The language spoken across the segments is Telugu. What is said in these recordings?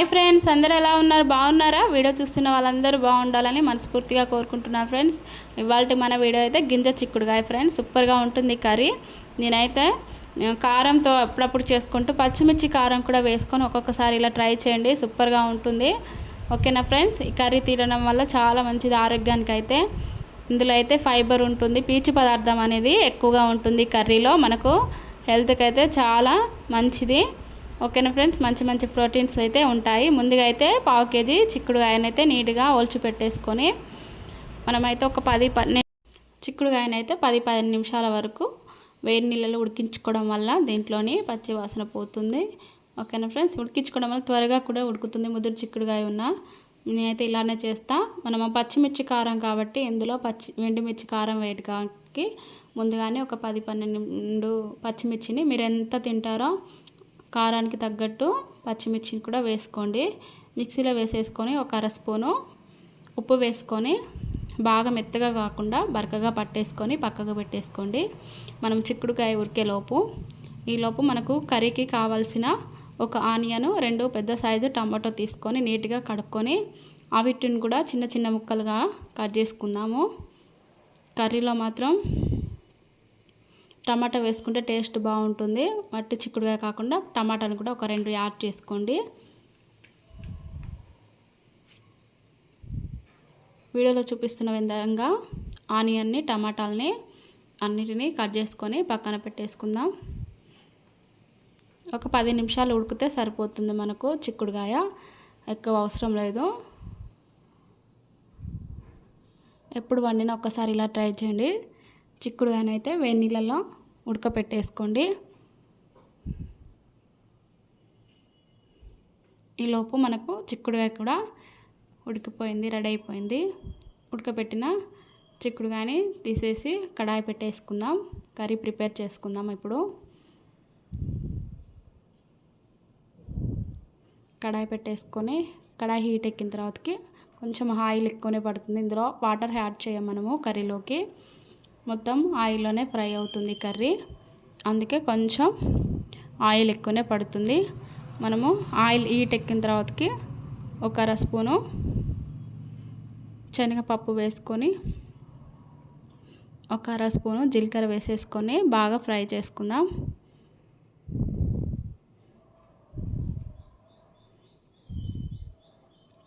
హాయ్ ఫ్రెండ్స్ అందరూ ఎలా ఉన్నారు? బాగున్నారా? వీడియో చూస్తున్న వాళ్ళందరూ బాగుండాలని మనస్ఫూర్తిగా కోరుకుంటున్నాను ఫ్రెండ్స్. ఇవాళ మన వీడియో అయితే గింజ చిక్కుడుగాయ ఫ్రెండ్స్. సూపర్గా ఉంటుంది కర్రీ. నేనైతే కారంతో అప్పుడప్పుడు చేసుకుంటూ పచ్చిమిర్చి కారం కూడా వేసుకొని ఒక్కొక్కసారి ఇలా ట్రై చేయండి. సూపర్గా ఉంటుంది. ఓకేనా ఫ్రెండ్స్? ఈ కర్రీ తినడం వల్ల చాలా మంచిది ఆరోగ్యానికి అయితే ఇందులో అయితే ఫైబర్ ఉంటుంది. పీచు పదార్థం అనేది ఎక్కువగా ఉంటుంది కర్రీలో. మనకు హెల్త్కి అయితే చాలా మంచిది. ఓకేనా ఫ్రెండ్స్? మంచి మంచి ప్రోటీన్స్ అయితే ఉంటాయి. ముందుగా అయితే పావు కేజీ చిక్కుడుగాయనైతే నీట్గా ఒలిచి పెట్టేసుకొని మనమైతే ఒక పది పన్నెండు చిక్కుడుగాయనైతే పది పదిహేను నిమిషాల వరకు వేడి నీళ్ళలో ఉడికించుకోవడం వల్ల దీంట్లోని పచ్చి వాసన పోతుంది. ఓకేనా ఫ్రెండ్స్? ఉడికించుకోవడం వల్ల త్వరగా కూడా ఉడుకుతుంది ముదురు చిక్కుడుగాయ ఉన్న. నేనైతే ఇలానే చేస్తా. మనము పచ్చిమిర్చి కారం కాబట్టి ఇందులో పచ్చి ఎండుమిర్చి కారం వేయడానికి ముందుగానే ఒక పది పన్నెండు పచ్చిమిర్చిని మీరు ఎంత తింటారో కారానికి తగ్గట్టు పచ్చిమిర్చిని కూడా వేసుకోండి. మిక్సీలో వేసేసుకొని ఒక అర స్పూను ఉప్పు వేసుకొని బాగా మెత్తగా కాకుండా బరకగా పట్టేసుకొని పక్కకు పెట్టేసుకోండి. మనం చిక్కుడుకాయ ఉరికేలోపు ఈలోపు మనకు కర్రీకి కావాల్సిన ఒక ఆనియను రెండు పెద్ద సైజు టమాటో తీసుకొని నీట్గా కడుక్కొని అవిటిని కూడా చిన్న చిన్న ముక్కలుగా కట్ చేసుకుందాము. కర్రీలో మాత్రం టమాటా వేసుకుంటే టేస్ట్ బాగుంటుంది. మట్టి చిక్కుడుగా కాకుండా టమాటాను కూడా ఒక రెండు యాడ్ చేసుకోండి. వీడియోలో చూపిస్తున్న విధంగా ఆనియన్ని టమాటాలని అన్నిటినీ కట్ చేసుకొని పక్కన పెట్టేసుకుందాం. ఒక పది నిమిషాలు ఉడికితే సరిపోతుంది మనకు చిక్కుడుగాయ ఎక్కువ అవసరం లేదు. ఎప్పుడు వండినా ఒక్కసారి ఇలా ట్రై చేయండి. చిక్కుడుగానైతే వేడి నీళ్ళలో ఉడకపెట్టేసుకోండి. ఈలోపు మనకు చిక్కుడుగాయ కూడా ఉడికిపోయింది రెడీ అయిపోయింది. ఉడకపెట్టిన చిక్కుడుగాని తీసేసి కడాయి పెట్టేసుకుందాం కర్రీ ప్రిపేర్ చేసుకుందాం ఇప్పుడు. కడాయి పెట్టేసుకొని కడాయి హీట్ ఎక్కిన తర్వాతకి కొంచెం ఆయిల్ ఎక్కువనే పడుతుంది. ఇందులో వాటర్ యాడ్ చేయం మనము కర్రీలోకి. మొత్తం ఆయిల్లోనే ఫ్రై అవుతుంది కర్రీ. అందుకే కొంచెం ఆయిల్ ఎక్కువనే పడుతుంది. మనము ఆయిల్ హీట్ ఎక్కిన తర్వాతకి ఒక అర స్పూను శనగపప్పు వేసుకొని ఒక అర స్పూను జీలకర్ర వేసేసుకొని బాగా ఫ్రై చేసుకుందాం.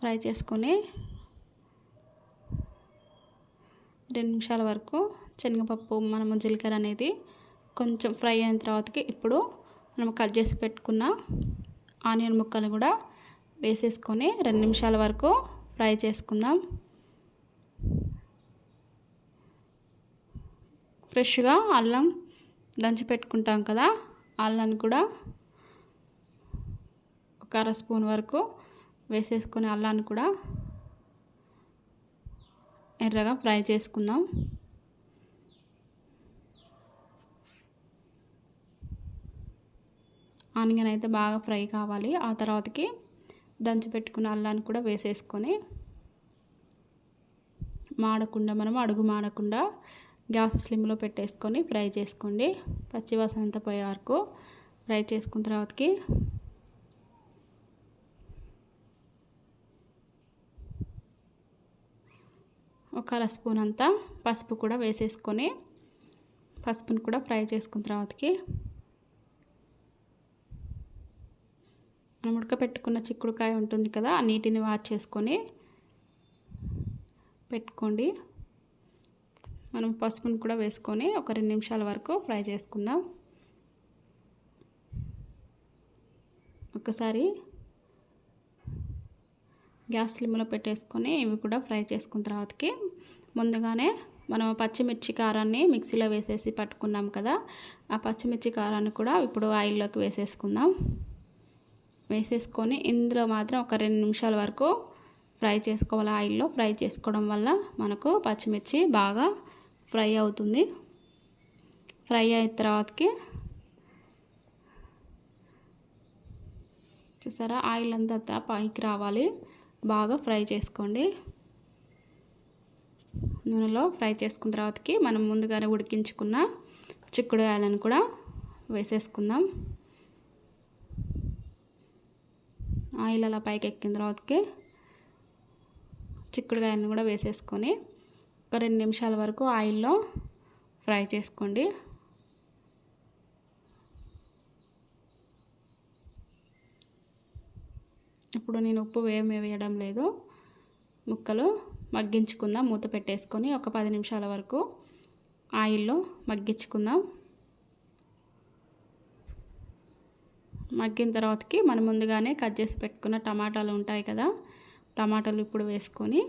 ఫ్రై చేసుకొని రెండు నిమిషాల వరకు శనగపప్పు మనము జీలకర్ర అనేది కొంచెం ఫ్రై అయిన తర్వాతకి ఇప్పుడు మనం కట్ చేసి పెట్టుకున్న ఆనియన్ ముక్కలు కూడా వేసేసుకొని రెండు నిమిషాల వరకు ఫ్రై చేసుకుందాం. ఫ్రెష్గా అల్లం దంచి పెట్టుకుంటాం కదా అల్లాన్ని కూడా ఒక అర స్పూన్ వరకు వేసేసుకొని అల్లాన్ని కూడా ఎర్రగా ఫ్రై చేసుకుందాం. ఆనియన్ అయితే బాగా ఫ్రై కావాలి. ఆ తర్వాతకి దంచి పెట్టుకున్న అల్లాన్ని కూడా వేసేసుకొని మాడకుండా మనం అడుగు మాడకుండా గ్యాస్ స్లిమ్లో పెట్టేసుకొని ఫ్రై చేసుకోండి. పచ్చివాసన అంతా పోయే వరకు ఫ్రై చేసుకున్న తర్వాతకి ఒక అర స్పూన్ అంతా పసుపు కూడా వేసేసుకొని పసుపుని కూడా ఫ్రై చేసుకున్న తర్వాతకి మనం ఉడకపెట్టుకున్న చిక్కుడుకాయ ఉంటుంది కదా ఆ నీటిని వాచ్ చేసుకొని పెట్టుకోండి. మనం పసుపుని కూడా వేసుకొని ఒక రెండు నిమిషాల వరకు ఫ్రై చేసుకుందాం. ఒకసారి గ్యాస్ స్లిమ్లో పెట్టేసుకొని ఇవి కూడా ఫ్రై చేసుకున్న తర్వాతకి ముందుగానే మనం పచ్చిమిర్చి కారాన్ని మిక్సీలో వేసేసి పట్టుకున్నాం కదా ఆ పచ్చిమిర్చి కారాన్ని కూడా ఇప్పుడు ఆయిల్లోకి వేసేసుకుందాం. వేసేసుకొని ఇందులో మాత్రం ఒక రెండు నిమిషాల వరకు ఫ్రై చేసుకోవాలి ఆయిల్లో. ఫ్రై చేసుకోవడం వల్ల మనకు పచ్చిమిర్చి బాగా ఫ్రై అవుతుంది. ఫ్రై అయిన తర్వాతకి చూసారా? ఆయిల్ అంతా పైకి రావాలి. బాగా ఫ్రై చేసుకోండి. నూనెలో ఫ్రై చేసుకున్న తర్వాతకి మనం ముందుగానే ఉడికించుకున్న చిక్కుడుగాయలను కూడా వేసేసుకుందాం. ఆయిల్ అలా పైకి ఎక్కిన తర్వాతకి చిక్కుడుకాయలను కూడా వేసేసుకొని ఒక రెండు నిమిషాల వరకు ఆయిల్లో ఫ్రై చేసుకోండి. ఇప్పుడు నేను ఉప్పు వేయమే వేయడం లేదు. ముక్కలు మగ్గించుకుందాం. మూత పెట్టేసుకొని ఒక పది నిమిషాల వరకు ఆయిల్లో మగ్గించుకుందాం. మగ్గిన తర్వాతకి మనం ముందుగానే కట్ చేసి పెట్టుకున్న టమాటాలు ఉంటాయి కదా టమాటాలు ఇప్పుడు వేసుకొని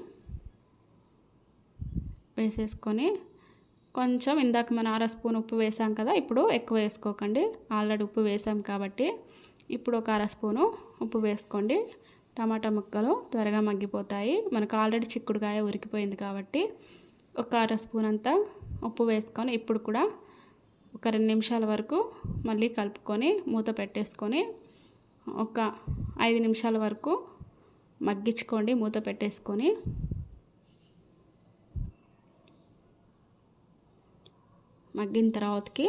వేసేసుకొని కొంచెం ఇందాక మనం అర స్పూన్ ఉప్పు వేసాం కదా ఇప్పుడు ఎక్కువ వేసుకోకండి. ఆల్రెడీ ఉప్పు వేసాం కాబట్టి ఇప్పుడు ఒక అర స్పూను ఉప్పు వేసుకోండి. టమాటా ముక్కలు త్వరగా మగ్గిపోతాయి. మనకు ఆల్రెడీ చిక్కుడుకాయ ఉరికిపోయింది కాబట్టి ఒక అర స్పూన్ అంతా ఉప్పు వేసుకొని ఇప్పుడు కూడా ఒక రెండు నిమిషాల వరకు మళ్ళీ కలుపుకొని మూత పెట్టేసుకొని ఒక ఐదు నిమిషాల వరకు మగ్గించుకోండి మూత పెట్టేసుకొని. మగ్గిన తర్వాతకి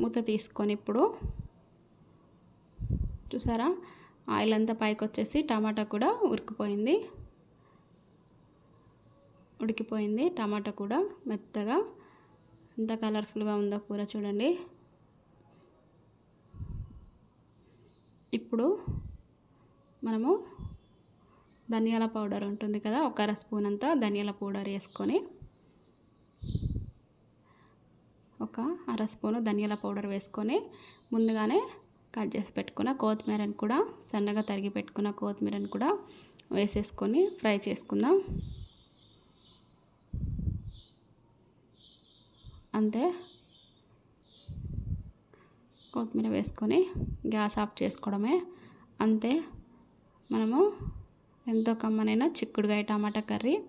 మూత తీసుకొని ఇప్పుడు చూసారా? ఆయిల్ అంతా పైకి వచ్చేసి టమాటా కూడా ఉడికిపోయింది. ఉడికిపోయింది. టమాటా కూడా మెత్తగా ఎంత కలర్ఫుల్గా ఉందో కూర చూడండి. ఇప్పుడు మనము ధనియాల పౌడర్ ఉంటుంది కదా ఒక అర స్పూన్ అంతా ధనియాల పౌడర్ వేసుకొని ఒక అర స్పూను ధనియాల పౌడర్ వేసుకొని ముందుగానే కట్ చేసి పెట్టుకున్న కొత్తిమీరని కూడా సన్నగా తరిగి పెట్టుకున్న కొత్తిమీరని కూడా వేసేసుకొని ఫ్రై చేసుకుందాం. అంతే. కొత్తిమీర వేసుకొని గ్యాస్ ఆఫ్ చేసుకోవడమే. అంతే. మనము ఎంతో కమ్మనైనా చిక్కుడుగాయ టమాటా కర్రీ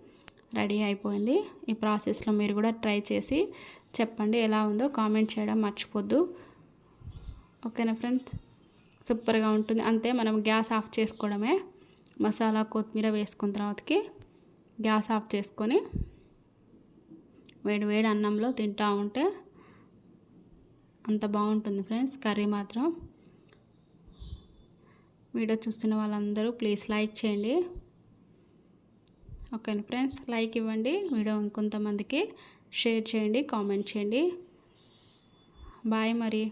రెడీ అయిపోయింది. ఈ ప్రాసెస్లో మీరు కూడా ట్రై చేసి చెప్పండి ఎలా ఉందో కామెంట్ చేయడం మర్చిపోద్దు. ఓకేనా ఫ్రెండ్స్? సూపర్గా ఉంటుంది. అంతే మనం గ్యాస్ ఆఫ్ చేసుకోవడమే. మసాలా కొత్తిమీర వేసుకున్న తర్వాతకి గ్యాస్ ఆఫ్ చేసుకొని వేడి వేడి అన్నంలో తింటూ ఉంటే అంత బాగుంటుంది ఫ్రెండ్స్. కర్రీ మాత్రం వీడియో చూస్తున్న వాళ్ళందరూ ప్లీజ్ లైక్ చేయండి. Okay friends? లైక్ ఇవ్వండి. వీడియో ఇంకొంతమందికి షేర్ చేయండి కామెంట్ చేయండి. బాయ్ మరి.